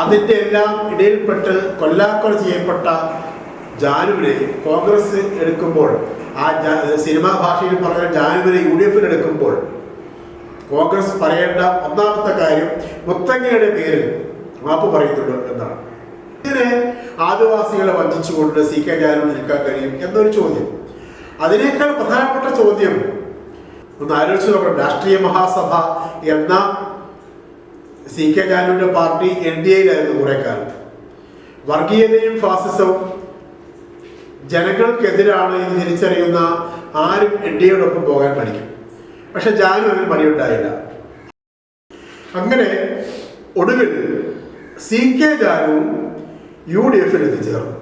അതിന്റെ എല്ലാം ഇടയിൽപ്പെട്ട് കൊല്ലാക്കൊല ചെയ്യപ്പെട്ട ജാനുവിനെ കോൺഗ്രസ് എടുക്കുമ്പോൾ ആ സിനിമാ ഭാഷയിൽ പറഞ്ഞ ജാനുവിനെ യു ഡി എഫിൽ എടുക്കുമ്പോൾ കോൺഗ്രസ് പറയേണ്ട ഒന്നാമത്തെ കാര്യം മുത്തങ്ങയുടെ പേരിൽ മാപ്പ് പറയുന്നുണ്ട് എന്നാണ്. ഇതിനെ ആദിവാസികളെ വഞ്ചിച്ചുകൊണ്ട് സി കെ ജാനു നിൽക്കാൻ കഴിയും എന്നൊരു ചോദ്യം. അതിനേക്കാൾ പ്രധാനപ്പെട്ട ചോദ്യം ഒന്ന് ആലോചിച്ച് നോക്കണം രാഷ്ട്രീയ മഹാസഭ എന്ന സി കെ ജാനുവിന്റെ പാർട്ടി എൻ ഡി എയിലായിരുന്നു കുറെ കാലം. വർഗീയതയും ഫാസിസവും ജനങ്ങൾക്കെതിരാണ് എന്ന് തിരിച്ചറിയുന്ന ആരും എൻ ഡി എയോടൊപ്പം പോകാൻ പഠിക്കും. പക്ഷെ ജാനു അതിന് പണിയുണ്ടായില്ല. അങ്ങനെ ഒടുവിൽ സി കെ ജാനുവും യു ഡി എഫിൽ എത്തിച്ചേർന്നു.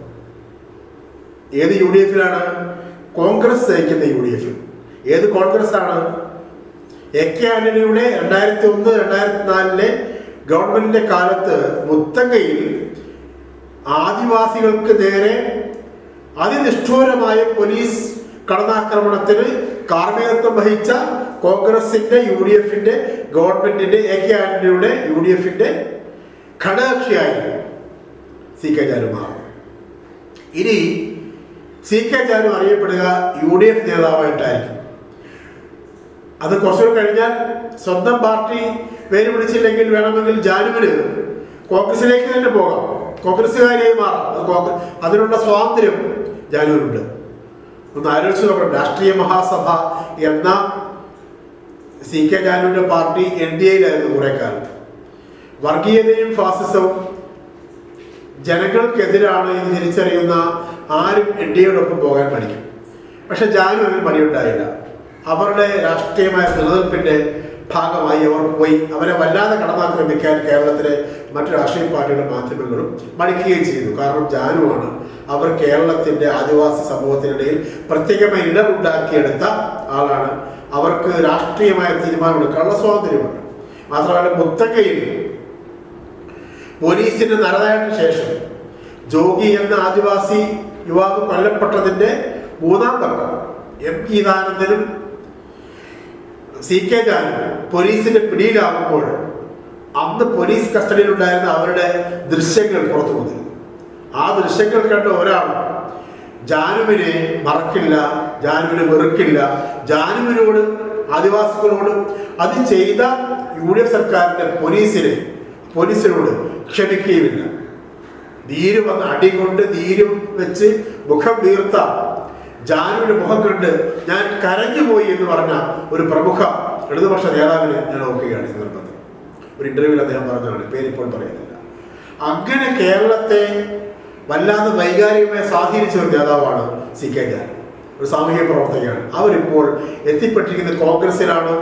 ഏത് യു ഡി എഫിലാണ്? കോൺഗ്രസ് നയിക്കുന്ന യു ഡി എഫിൽ ഏത് കോൺഗ്രസ് ആണ് എ കെ ആന്റണിയുടെ രണ്ടായിരത്തി ഒന്ന് രണ്ടായിരത്തി നാലിലെ ഗവൺമെന്റിന്റെ കാലത്ത് മുത്തങ്ങയിൽ ആദിവാസികൾക്ക് നേരെ അതിനിഷ്ഠൂരമായ പോലീസ് കടന്നാക്രമണത്തിന് കാർമ്മികത്വം വഹിച്ച കോൺഗ്രസിന്റെ യു ഡി എഫിന്റെ ഗവൺമെന്റിന്റെ എ കെ ആന്റണിയുടെ യു ഡി എഫിന്റെ ഘടകക്ഷിയായിരുന്നു സി കെ ചാനുമാർ ഇനി സി കെ ജാനു അറിയപ്പെടുക യു ഡി എഫ് നേതാവായിട്ടായിരിക്കും. അത് കുറച്ചുകൂടെ കഴിഞ്ഞാൽ സ്വന്തം പാർട്ടി പേര് വിളിച്ചില്ലെങ്കിൽ വേണമെങ്കിൽ ജാനുവിന് കോൺഗ്രസിലേക്ക് തന്നെ പോകാം. കോൺഗ്രസ്സുകാരിയായി മാറാം. അത് അതിനുള്ള സ്വാതന്ത്ര്യം ജാനുവിനുണ്ട്. ഒന്ന് ആലോചിച്ച് നോക്കണം. രാഷ്ട്രീയ മഹാസഭ എന്ന സി കെ ജാനുവിന്റെ പാർട്ടി എൻ ഡി എയിലായിരുന്നു കുറെ കാലം. വർഗീയതയും ഫാസിസവും ജനങ്ങൾക്കെതിരാണ് എന്ന് തിരിച്ചറിയുന്ന ആരും എൻ ഡി എയോടൊപ്പം പോകാൻ പഠിക്കും പക്ഷെ ജാനു അതിന് പണിയുണ്ടായില്ല. അവരുടെ രാഷ്ട്രീയമായ നിലനിൽപ്പിന്റെ ഭാഗമായി അവർ പോയി. അവരെ വല്ലാതെ കടന്നാക്രമിക്കാൻ കേരളത്തിലെ മറ്റു രാഷ്ട്രീയ പാർട്ടിയുടെ മാധ്യമങ്ങളും മടിക്കുകയും ചെയ്തു. കാരണം ജാനുവാണ് അവർ കേരളത്തിന്റെ ആദിവാസി സമൂഹത്തിനിടയിൽ പ്രത്യേകമായി ഇടമുണ്ടാക്കിയെടുത്ത ആളാണ്. അവർക്ക് രാഷ്ട്രീയമായ തീരുമാനമെടുക്കാനുള്ള സ്വാതന്ത്ര്യമുണ്ട് മാത്രമല്ല മുത്തക്കയിൽ പോലീസിന്റെ നരനായതിനു ശേഷം ജോഗി എന്ന ആദിവാസി യുവാവ് കൊല്ലപ്പെട്ടതിന്റെ മൂന്നാം പക്കം. എം. ഗീതാനന്ദനും സി കെ ജാൻ പോലീസിന്റെ പിടിയിലാകുമ്പോൾ അന്ന് പോലീസ് കസ്റ്റഡിയിലുണ്ടായിരുന്ന അവരുടെ ദൃശ്യങ്ങൾ പുറത്തു വന്നിരുന്നു ആ ദൃശ്യങ്ങൾ കണ്ട ഒരാൾ ജാനുവിനെ മറക്കില്ല ജാനുവിനെ വെറുക്കില്ല ജാനുവിനോട് ആദിവാസികളോട് അത് ചെയ്ത യു ഡി എഫ് സർക്കാരിന്റെ പോലീസിനെ പോലീസിനോട് ക്ഷമിക്കുകയുമില്ല. ധീര് വന്ന് അടി കൊണ്ട് ധീര് വെച്ച് മുഖം വീർത്ത ജാനുവിന്റെ മുഖം കണ്ട് ഞാൻ കരഞ്ഞു പോയി എന്ന് പറഞ്ഞ ഒരു പ്രമുഖ ഇടതുപക്ഷ നേതാവിനെ ഞാൻ നോക്കുകയാണ് ഈ സന്ദർഭത്തിൽ ഒരു ഇന്റർവ്യൂവിൽ അദ്ദേഹം പറഞ്ഞതാണ് പേരിപ്പോൾ പറയുന്നില്ല. അങ്ങനെ കേരളത്തെ വല്ലാതെ വൈകാരികമായി സ്വാധീനിച്ച ഒരു നേതാവാണ് സി കെ ജാൻ ഒരു സാമൂഹിക പ്രവർത്തകയാണ്. അവരിപ്പോൾ എത്തിപ്പെട്ടിരിക്കുന്നത് കോൺഗ്രസിലാണ്.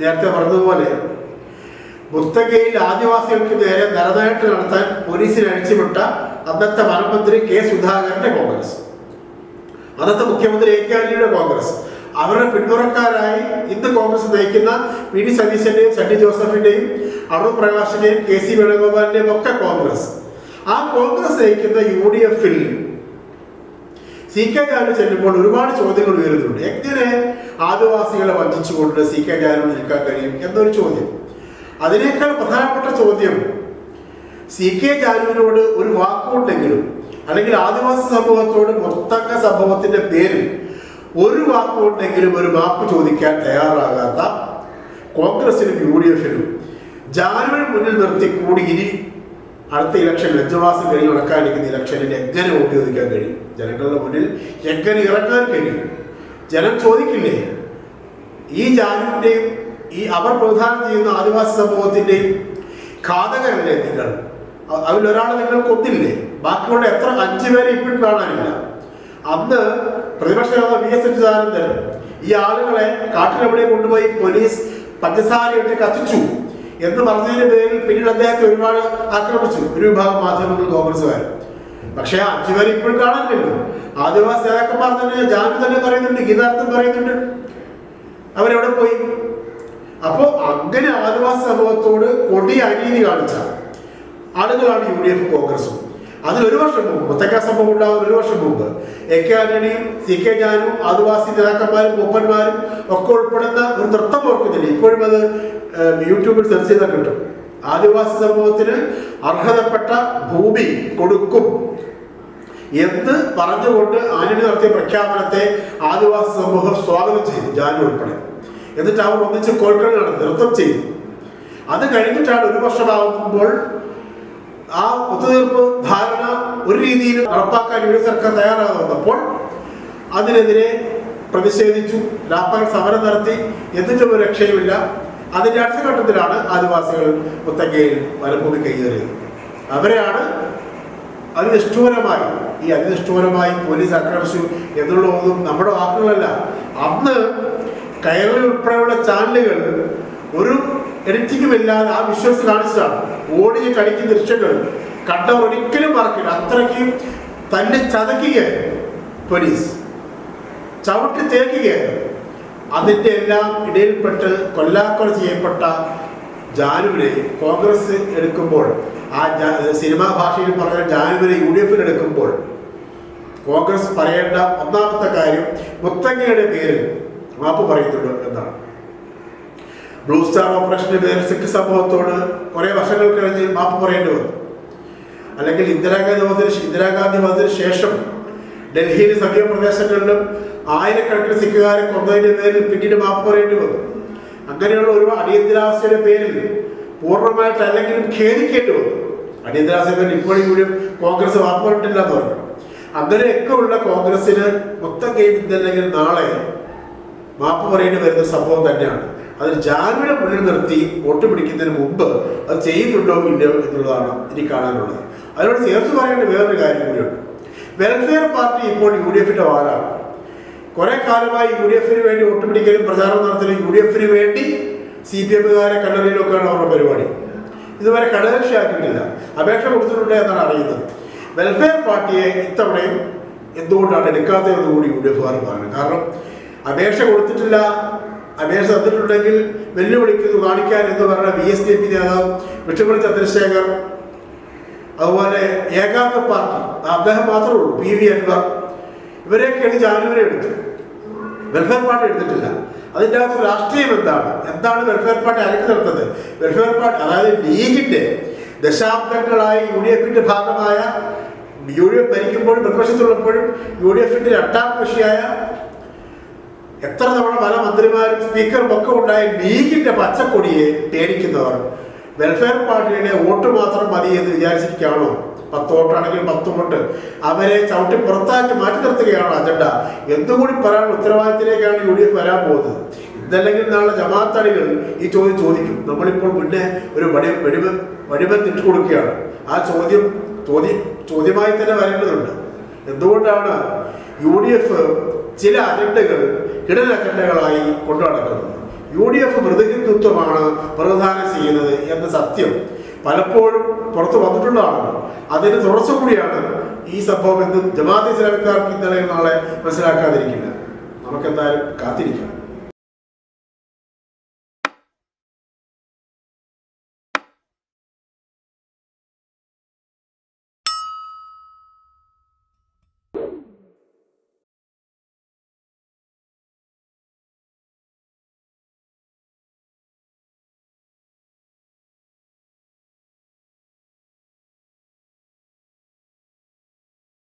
നേരത്തെ പറഞ്ഞതുപോലെ മുത്തകയിൽ ആദിവാസികൾക്ക് നേരെ നരനായിട്ട് നടത്താൻ പോലീസിനെ അഴിച്ചുവിട്ട അന്നത്തെ വനമന്ത്രി കെ സുധാകരന്റെ കോൺഗ്രസ്. അന്നത്തെ മുഖ്യമന്ത്രി എ കെ ആന്റണിയുടെ കോൺഗ്രസ്. അവരുടെ പിന്തുണക്കാരായി ഇന്ന് കോൺഗ്രസ് നയിക്കുന്ന വി ഡി സതീശന്റെയും സണ്ണി ജോസഫിന്റെയും അടൂർ പ്രകാശിന്റെയും കെ സി വേണുഗോപാലിന്റെയും ഒക്കെ കോൺഗ്രസ്. ആ കോൺഗ്രസ് നയിക്കുന്ന യു ഡി എഫിൽ സി കെ ജാനു ചെല്ലുമ്പോൾ ഒരുപാട് ചോദ്യങ്ങൾ ഉയരുന്നുണ്ട്. എങ്ങനെ ആദിവാസികളെ വഞ്ചിച്ചുകൊണ്ട് സി കെ ജാനു നിൽക്കാൻ കഴിയും എന്നൊരു ചോദ്യം. അതിനേക്കാൾ പ്രധാനപ്പെട്ട ചോദ്യം സി കെ ജാനുവിനോട് ഒരു വാക്കുകൊണ്ടെങ്കിലും അല്ലെങ്കിൽ ആദിവാസി സമൂഹത്തോട് മൊത്തക്ക സംഭവത്തിന്റെ പേരിൽ ഒരു വാക്കുകൊണ്ടെങ്കിലും ഒരു മാപ്പ് ചോദിക്കാൻ തയ്യാറാകാത്ത കോൺഗ്രസിനും യു ഡി എഫിനും ജാനുവരി മുന്നിൽ നിർത്തി കൂടി ഇനി അടുത്ത ഇലക്ഷൻ ലജ്ജവാസം കഴിഞ്ഞ് നടക്കാനിരിക്കുന്ന ഇലക്ഷനിൽ എങ്ങനെ വോട്ട് ചോദിക്കാൻ കഴിയും? ജനങ്ങളുടെ മുന്നിൽ എങ്ങനെ ഇറങ്ങാൻ കഴിയും? ജനം ചോദിക്കില്ലേ? ഈ ജാനുവിന്റെയും ഈ അവർ പ്രധാനം ചെയ്യുന്ന ആദിവാസി സമൂഹത്തിന്റെയും ഘാതകരല്ലേ നിങ്ങൾ? അതിലൊരാളെ നിങ്ങൾ കൊന്നില്ലേ ബാക്കിയുള്ള എത്ര അഞ്ചു പേരെ ഇപ്പോഴും കാണാനില്ല. അന്ന് പ്രതിപക്ഷ നേതാവ് വി എസ് അച്യുതാനന്ദൻ ഈ ആളുകളെ കാട്ടിലെവിടെ കൊണ്ടുപോയി പോലീസ് പഞ്ചസാരയിട്ട് കത്തിച്ചു എന്ന് പറഞ്ഞതിന്റെ പേരിൽ പിന്നീട് അദ്ദേഹത്തെ ഒരുപാട് ആക്രമിച്ചു. ഒരു വിഭാഗം മാധ്യമങ്ങൾ കോൺഗ്രസ്സുകാർ. പക്ഷേ അഞ്ചുപേരെ അഞ്ചു പേരെ ഇപ്പോഴും കാണാനില്ലല്ലോ. ആദിവാസി നേതാക്കന്മാർ തന്നെ ജാനു തന്നെ പറയുന്നുണ്ട് ഗീതാർത്ഥം പറയുന്നുണ്ട്. അവരെവിടെ പോയി? അപ്പോ അങ്ങനെ ആദിവാസി സമൂഹത്തോട് കൊടിയ അനീതി കാണിച്ച ആളുകളാണ് യു ഡി എഫ് കോൺഗ്രസും. അതിന് ഒരു വർഷം മുമ്പ് മുത്തക്ക സംഭവം ഉണ്ടാകുന്ന ഒരു വർഷം മുമ്പ് എ കെ ആന്റണിയും സി കെ ജാനും ആദിവാസി നേതാക്കന്മാരും മൂപ്പന്മാരും ഒക്കെ ഉൾപ്പെടുന്ന ഒരു നൃത്തം ഓർക്കുന്നില്ല. ഇപ്പോഴും അത് യൂട്യൂബിൽ സെർച്ച് ചെയ്താൽ കിട്ടും. ആദിവാസി സമൂഹത്തിന് അർഹതപ്പെട്ട ഭൂമി കൊടുക്കും. എന്ന് പറഞ്ഞുകൊണ്ട് ആന്റണി നടത്തിയ പ്രഖ്യാപനത്തെ ആദിവാസി സമൂഹം സ്വാഗതം ചെയ്തു ജാനു ഉൾപ്പെടെ. എന്നിട്ട് അവർ ഒന്നിച്ച് കോഴിക്കോട് നടത്തി നൃത്തം ചെയ്തു. അത് കഴിഞ്ഞിട്ടാണ് ഒരു വർഷമാകുമ്പോൾ ആ ഒത്തുതീർപ്പ് ധാരണ ഒരു രീതിയിൽ നടപ്പാക്കാൻ യു ഡി സർക്കാർ തയ്യാറാകാതെ വന്നപ്പോൾ അതിനെതിരെ പ്രതിഷേധിച്ചു. രാപ്പകൽ സമരം നടത്തി. എന്നിട്ടും ഒരു രക്ഷയുമില്ല. അതിന്റെ അടുത്ത ഘട്ടത്തിലാണ് ആദിവാസികൾ മുത്തങ്ങയിൽ വനഭൂമി കൈയേറിയത്. അവരെയാണ് അതിനിഷ്ഠൂരമായി ഈ അതിനിഷ്ഠൂരമായി പോലീസ് ആക്രമിച്ചു എന്നുള്ളതൊന്നും നമ്മുടെ വാക്കുകളല്ല. അന്ന് കയറി ഉൾപ്പെടെയുള്ള ചാനലുകൾ ഒരു ഇല്ലാതെ ആ വിശ്വസ് കാണിച്ചതാണ്. ഓടിയ കളിക്ക് ദൃശ്യങ്ങൾ കണ്ടവർ ഒരിക്കലും മറക്കില്ല. അത്രയ്ക്ക് തന്നെ ചതക്കുകയായിരുന്നു പോലീസ്. ചവിട്ടി തേക്കുകയായിരുന്നു. അതിന്റെ എല്ലാം ഇടയിൽപ്പെട്ട് കൊല്ലാക്കൊല ചെയ്യപ്പെട്ട ജാനുവിനെ കോൺഗ്രസ് എടുക്കുമ്പോൾ ആ സിനിമാ ഭാഷയിൽ പറഞ്ഞ ജാനുവിനെ യു ഡി എഫിൽ എടുക്കുമ്പോൾ കോൺഗ്രസ് പറയേണ്ട ഒന്നാമത്തെ കാര്യം മുത്തങ്ങയുടെ പേരിൽ മാപ്പ് പറയുന്നുണ്ട് എന്നാണ്. ബ്ലൂ സ്റ്റാർ ഓപ്പറേഷന്റെ പേരിൽ സിഖ് സമൂഹത്തോട് കുറെ വർഷങ്ങൾ കഴിഞ്ഞ് മാപ്പ് പറയേണ്ടി വന്നു. അല്ലെങ്കിൽ ഇന്ദിരാഗാന്ധി വന്നതിന് ഇന്ദിരാഗാന്ധി വന്നതിന് ശേഷം ഡൽഹിയിലെ സമീപ പ്രദേശങ്ങളിലും ആയിരക്കണക്കിന് സിഖുകാരെ കൊന്നതിന്റെ പേരിൽ പിന്നീട് മാപ്പ് പറയേണ്ടി വന്നു. അങ്ങനെയുള്ള ഒരു അടിയന്തരാവസ്ഥയുടെ പേരിൽ പൂർണമായിട്ട് അല്ലെങ്കിലും ഖേദിക്കേണ്ടി വന്നു. അടിയന്തരാവസ്ഥയിൽ ഇപ്പോഴും കൂടി കോൺഗ്രസ് മാപ്പ് പറഞ്ഞിട്ടില്ല എന്ന് പറഞ്ഞു. അങ്ങനെയൊക്കെ ഉള്ള കോൺഗ്രസിന് മൊത്തം ഗെയിം ഇന്നല്ലെങ്കിൽ നാളെ മാപ്പ് പറയേണ്ടി വരുന്ന സംഭവം തന്നെയാണ്. അതിൽ ജാനുവിനെ മുന്നിൽ നിർത്തി വോട്ട് പിടിക്കുന്നതിന് മുമ്പ് അത് ചെയ്യുന്നുണ്ടോ ഇല്ലയോ എന്നുള്ളതാണ് ഇനി കാണാനുള്ളത്. അതിനോട് ചേർത്ത് പറയേണ്ട വേറൊരു കാര്യം കൂടിയുണ്ട്. വെൽഫെയർ പാർട്ടി ഇപ്പോൾ യു ഡി എഫിന്റെ വാലാണ് കുറെ കാലമായി യു ഡി എഫിന് വേണ്ടി വോട്ട് പിടിക്കലും പ്രചാരണം നടത്തലും യു ഡി എഫിന് വേണ്ടി സി പി എമ്മുകാരെ കണ്ടറിയിലൊക്കെയാണ് അവരുടെ പരിപാടി. ഇതുവരെ കടകക്ഷിയാക്കിയിട്ടില്ല അപേക്ഷ കൊടുത്തിട്ടുണ്ട് എന്നാണ് അറിയുന്നത്. വെൽഫെയർ പാർട്ടിയെ ഇത്തവണയും എന്തുകൊണ്ടാണ് എടുക്കാത്തതെന്ന് കൂടി യു ഡി എഫുകാർ കാരണം അപേക്ഷ കൊടുത്തിട്ടില്ല അപേക്ഷ തന്നിട്ടുണ്ടെങ്കിൽ വെല്ലുവിളിക്കുന്നു കാണിക്കാൻ എന്ന് പറഞ്ഞ ബി എസ് ഡി പി നേതാവ് വിഷ്ണുപുരം ചന്ദ്രശേഖർ അതുപോലെ ഏകാന്ത പാർട്ടി അദ്ദേഹം മാത്രമേ ഉള്ളൂ പി വി അൻവർ. ഇവരെയൊക്കെയാണ് ജാനുവരി എടുത്തു വെൽഫെയർ പാർട്ടി എടുത്തിട്ടില്ല. അതിന്റെ അകത്ത് രാഷ്ട്രീയം എന്താണ്? എന്താണ് വെൽഫെയർ പാർട്ടി അരക്കി നടത്തുന്നത്? വെൽഫെയർ പാർട്ടി അതായത് ലീഗിന്റെ ദശാബ്ദങ്ങളായി യു ഡി എഫിന്റെ ഭാഗമായ യു ഡി എഫ് ഭരിക്കുമ്പോഴും പ്രതിപക്ഷത്തുള്ളപ്പോഴും യു ഡി എഫിന്റെ രണ്ടാം കൃഷിയായ എത്ര തവണ പല മന്ത്രിമാരും സ്പീക്കറും ഒക്കെ ഉണ്ടായ ലീഗിന്റെ പച്ചക്കൊടിയെ പേടിക്കുന്നവർ വെൽഫെയർ പാർട്ടിയുടെ വോട്ട് മാത്രം മതി എന്ന് വിചാരിച്ചിരിക്കുകയാണോ? പത്ത് വോട്ടാണെങ്കിൽ പത്ത് വോട്ട് അവരെ ചവിട്ടി പുറത്താക്കി മാറ്റി നിർത്തുകയാണോ അജണ്ട എന്തുകൂടി പറയാനുള്ള ഉത്തരവാദിത്തത്തിലേക്കാണ് യു ഡി എഫ് വരാൻ പോകുന്നത്? ഇതല്ലെങ്കിൽ നാളെ ജമാഅത്തണികൾ ഈ ചോദ്യം ചോദിക്കും. നമ്മളിപ്പോൾ മുന്നേ ഒരു വടി വെടിമ തിട്ടു കൊടുക്കുകയാണ്. ആ ചോദ്യം ചോദ്യം ചോദ്യമായി തന്നെ വരേണ്ടതുണ്ട്. എന്തുകൊണ്ടാണ് യു ഡി എഫ് ചില അജണ്ടകൾ കിടൽ അജണ്ടകളായി കൊണ്ടുനടക്കുന്നത്. യു ഡി എഫ് മൃതഹിന്ദുത്വമാണ് പ്രധാനം ചെയ്യുന്നത് എന്ന സത്യം പലപ്പോഴും പുറത്തു വന്നിട്ടുള്ളതാണ് അതിന് തുടർച്ച കൂടിയാണ് ഈ സംഭവം എന്ന് ജമാഅത്ത് ഇസ്ലാമിക്കാർക്ക് ഇന്നലെ നാളെ മനസ്സിലാക്കാതിരിക്കില്ല. നമുക്കെന്തായാലും കാത്തിരിക്കാം.